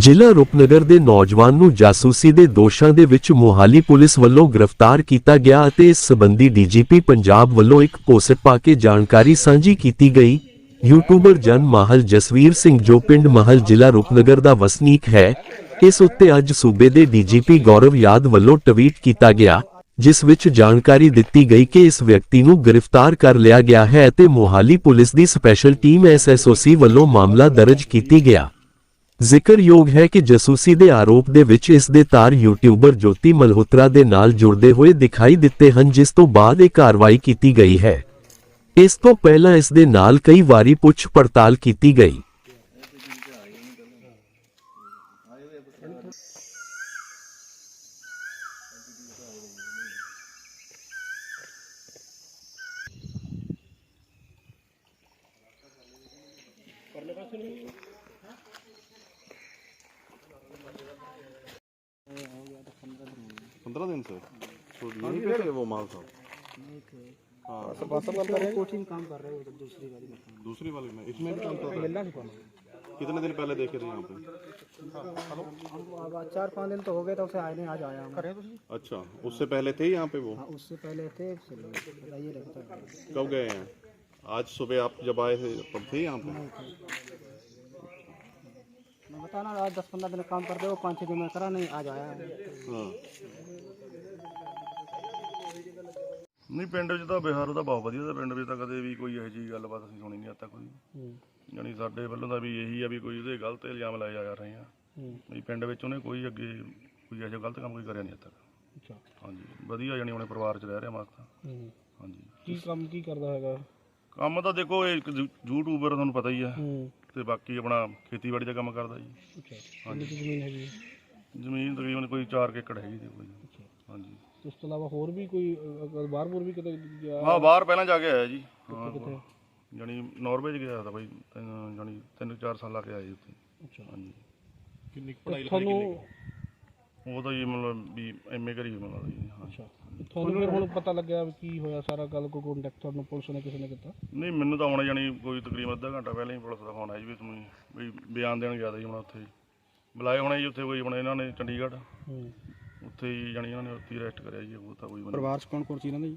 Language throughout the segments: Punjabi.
ਜ਼ਿਲ੍ਹਾ ਰੂਪਨਗਰ ਦੇ ਨੌਜਵਾਨ ਨੂੰ ਜਾਸੂਸੀ ਦੇ ਦੋਸ਼ਾਂ ਦੇ ਵਿੱਚ ਮੋਹਾਲੀ ਪੁਲਿਸ ਵੱਲੋਂ ਗ੍ਰਿਫਤਾਰ ਕੀਤਾ ਗਿਆ ਅਤੇ ਇਸ ਸਬੰਧੀ ਡੀਜੀਪੀ ਪੰਜਾਬ ਵੱਲੋਂ ਇੱਕ ਪੋਸਟ ਪਾ ਕੇ ਜਾਣਕਾਰੀ ਸਾਂਝੀ ਕੀਤੀ ਗਈ। ਯੂਟਿਊਬਰ ਜਨ ਮਾਹਲ ਜਸਵੀਰ ਸਿੰਘ ਜੋ ਪਿੰਡ ਮਹਲ ਜ਼ਿਲ੍ਹਾ ਰੂਪਨਗਰ ਦਾ ਵਸਨੀਕ ਹੈ, ਇਸ ਉੱਤੇ ਅੱਜ ਸੂਬੇ ਦੇ ਡੀਜੀਪੀ ਗੌਰਵ ਯਾਦ ਵੱਲੋਂ ਟਵੀਟ ਕੀਤਾ ਗਿਆ, ਜਿਸ ਵਿੱਚ ਜਾਣਕਾਰੀ ਦਿੱਤੀ ਗਈ ਕਿ ਇਸ ਵਿਅਕਤੀ ਨੂੰ ਗ੍ਰਿਫਤਾਰ ਕਰ ਲਿਆ ਗਿਆ ਹੈ ਅਤੇ ਮੋਹਾਲੀ ਪੁਲਿਸ ਦੀ ਸਪੈਸ਼ਲ ਟੀਮ ਐਸਐਸਓਸੀ ਵੱਲੋਂ ਮਾਮਲਾ ਦਰਜ ਕੀਤੀ ਗਿਆ। ਜ਼ਿਕਰਯੋਗ ਹੈ ਕਿ ਜਸੂਸੀ ਦੇ ਆਰੋਪ ਦੇ ਵਿੱਚ ਇਸ ਦੇ ਤਾਰ ਯੂਟਿਊਬਰ ਜੋਤੀ ਮਲਹੋਤਰਾ ਦੇ ਨਾਲ ਜੁੜਦੇ ਹੋਏ ਦਿਖਾਈ ਦਿੱਤੇ ਹਨ, ਜਿਸ ਤੋਂ ਬਾਅਦ ਇਹ ਕਾਰਵਾਈ ਕੀਤੀ ਗਈ ਹੈ। ਇਸ ਤੋਂ ਪਹਿਲਾਂ ਇਸ ਦੇ ਨਾਲ ਕਈ ਵਾਰੀ ਪੁੱਛ ਪੜਤਾਲ ਕੀਤੀ ਗਈ। पंद्रह दिन से? तो यहीं पे थे वो माल साहब हाँ। कोचिंग काम कर रहे हो तो दूसरी गाड़ी में। दूसरी वाली में? इसमें भी काम है। मिलना नहीं पाना कितने दिन पहले देखे थे यहाँ पे? चार पाँच दिन तो हो गए तो उसे आए नहीं आज आया हम अच्छा उससे पहले थे यहाँ पे वो? हाँ उससे पहले थे चलो बताइए लगता है कब गए हैं? आज सुबह आप जब आए थे तब थे यहाँ पे? मैं बता ना आज दस पंद्रह दिन काम करते हो पाँच छः दिन में करा नहीं आज आया है हाँ ਨਹੀਂ ਪਿੰਡ 'ਚ ਤਾਂ ਬਿਹਾਰ ਉਹਦਾ ਬਹੁਤ ਵਧੀਆ ਤੇ ਪਿੰਡ ਵਿੱਚ ਤਾਂ ਕਦੇ ਵੀ ਕੋਈ ਇਹੋ ਜਿਹੀ ਗੱਲਬਾਤ ਅਸੀਂ ਸੁਣੀ ਨਹੀਂ ਅੱਜ ਤੱਕ ਕੋਈ ਯਾਨੀ ਸਾਡੇ ਵੱਲੋਂ ਤਾਂ ਵੀ ਇਹੀ ਆ ਵੀ ਕੋਈ ਉਹਦੇ ਗਲਤ ਇਲਜ਼ਾਮ ਲਾਏ ਜਾ ਰਹੇ ਆ ਵੀ ਪਿੰਡ ਵਿੱਚ ਉਹਨੇ ਕੋਈ ਅੱਗੇ ਕੋਈ ਇਹੋ ਜਿਹਾ ਗਲਤ ਕੰਮ ਕੋਈ ਕਰਿਆ ਨਹੀਂ ਅੱਜ ਤੱਕ ਅੱਛਾ ਹਾਂਜੀ ਵਧੀਆ ਯਾਨੀ ਆਪਣੇ ਪਰਿਵਾਰ 'ਚ ਰਹਿ ਰਿਹਾ ਮਸਤ ਹਾਂਜੀ ਕੀ ਕੰਮ ਕੀ ਕਰਦਾ ਹੈਗਾ ਕੰਮ ਤਾਂ ਦੇਖੋ ਇਹ ਇੱਕ ਯੂ- ਯੂਟਿਊਬਰ ਤੁਹਾਨੂੰ ਪਤਾ ਹੀ ਆ। ਹੂੰ। ਤੇ ਬਾਕੀ ਆਪਣਾ ਖੇਤੀਬਾੜੀ ਦਾ ਕੰਮ ਕਰਦਾ ਜੀ। ਅੱਛਾ ਕਿੰਨੀ ਕੁ ਜ਼ਮੀਨ ਹੈਗੀ ਹੈ? ਜ਼ਮੀਨ ਤਕਰੀਬਨ ਕੋਈ 4 ਏਕੜ ਹੈਗੀ ਜੀ ਕੋਈ ਅੱਛਾ। ਹਾਂਜੀ। ਉਸ ਤੋਂ ਇਲਾਵਾ ਹੋਰ ਵੀ ਕੋਈ ਅ, ਅਗਰ ਬਾਹਰ ਬੁਰ ਵੀ ਕਿਤੇ ਗਿਆ? ਹਾਂ ਬਾਹਰ ਪਹਿਲਾਂ ਜਾ ਕੇ ਆਇਆ ਜੀ। ਹਾਂ ਕਿਤੇ ਜਾਨੀ ਨਾਰਵੇ ਚ ਗਿਆ ਤਾਂ ਬਾਈ ਤਿੰਨ- ਜਾਨੀ 3-4 ਸਾਲ ਲਾ ਕੇ ਆਇਆ ਜੀ ਉੱਥੇ। ਅੱਛਾ। ਹਾਂਜੀ। ਕਿੰਨੀ ਪੜਾਈ ਤੁਹਾਨੂੰ ਉਹ ਤਾਂ ਜੀ ਮਤਲਬ ਵੀ ਐਮਏ ਕਰੀ ਹੋਈ ਮਤਲਬ ਜੀ ਹਾਂ। ਅੱਛਾ। ਤੁਹਾਨੂੰ ਫਿਰ ਹੁਣ ਪਤਾ ਲੱਗਿਆ ਵੀ ਕੀ ਹੋਇਆ ਸਾਰਾ ਗੱਲ ਕੋਈ ਕੰਟੈਕਟ ਤੁਹਾਨੂੰ ਪੁਲਿਸ ਨੇ ਕਿਸੇ ਨੇ ਕੀਤਾ? ਨਹੀਂ ਮੈਨੂੰ ਤਾਂ ਹੁਣ ਜਾਣੀ ਕੋਈ ਤਕਰੀਬਨ ਅੱਧਾ ਘੰਟਾ ਪਹਿਲਾਂ ਹੀ ਪੁਲਿਸ ਦਾ ਫੋਨ ਆਇਆ ਜੀ ਵੀ ਤੁਸੀਂ ਵੀ ਬਿਆਨ ਦੇਣ ਗਿਆ ਜੀ ਹੁਣ ਉੱਥੇ ਬੁਲਾਏ ਹੋਣੇ ਜੀ ਉੱਥੇ ਕੋਈ ਹੁਣ ਇਹਨਾਂ ਨੇ ਚੰਡੀਗੜ੍ਹ। ਹੂੰ। ਉੱਥੇ ਹੀ ਜਾਣੀ ਇਹਨਾਂ ਨੇ ਉੱਥੇ ਅਰੈਸਟ ਕਰਿਆ ਜੀ ਉਹ ਤਾਂ ਕੋਈ ਬੰਦਾ ਪਰਿਵਾਰ ਚ ਕੌਣ ਕੌਣ ਸੀ ਇਹਨਾਂ ਦੇ ਜੀ?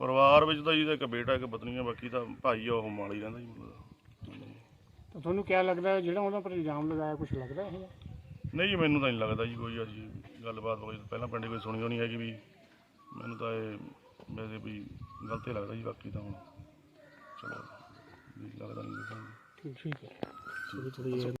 ਪਰਿਵਾਰ ਵਿੱਚ ਤਾਂ ਜੀ ਇਹਦਾ ਇੱਕ ਬੇਟਾ ਇੱਕ ਪਤਨੀ ਆ ਬਾਕੀ ਤਾਂ ਭਾਈ ਆ ਉਹ ਮਾਲੀ ਰਹਿੰਦਾ ਜੀ। ਤਾਂ ਤੁਹਾਨੂੰ ਕੀ ਲੱਗਦਾ ਜਿਹੜਾ ਉਹਨਾਂ ਪਰ ਇਲਜ਼ਾਮ ਲਗਾਇਆ ਕੁਝ ਲੱਗਦਾ ਹੈ ਨਹੀਂ ਜੀ ਮੈਨੂੰ ਤਾਂ ਨਹੀਂ ਲੱਗਦਾ ਜੀ ਕੋਈ ਅਜੀ ਗੱਲਬਾਤ ਹੋਈ ਪਹਿਲਾਂ ਪਿੰਡ ਕੋਈ ਸੁਣੀ ਹੋਣੀ ਹੈਗੀ ਵੀ ਮੈਨੂੰ ਤਾਂ ਇਹ ਵੈਸੇ ਵੀ ਗਲਤ ਹੀ ਲੱਗਦਾ ਜੀ ਬਾਕੀ ਤਾਂ ਹੁਣ। ਚਲੋ ਵੀ ਲੱਗਦਾ ਨਹੀਂ ਠੀਕ ਹੈ। ਥੋੜੀ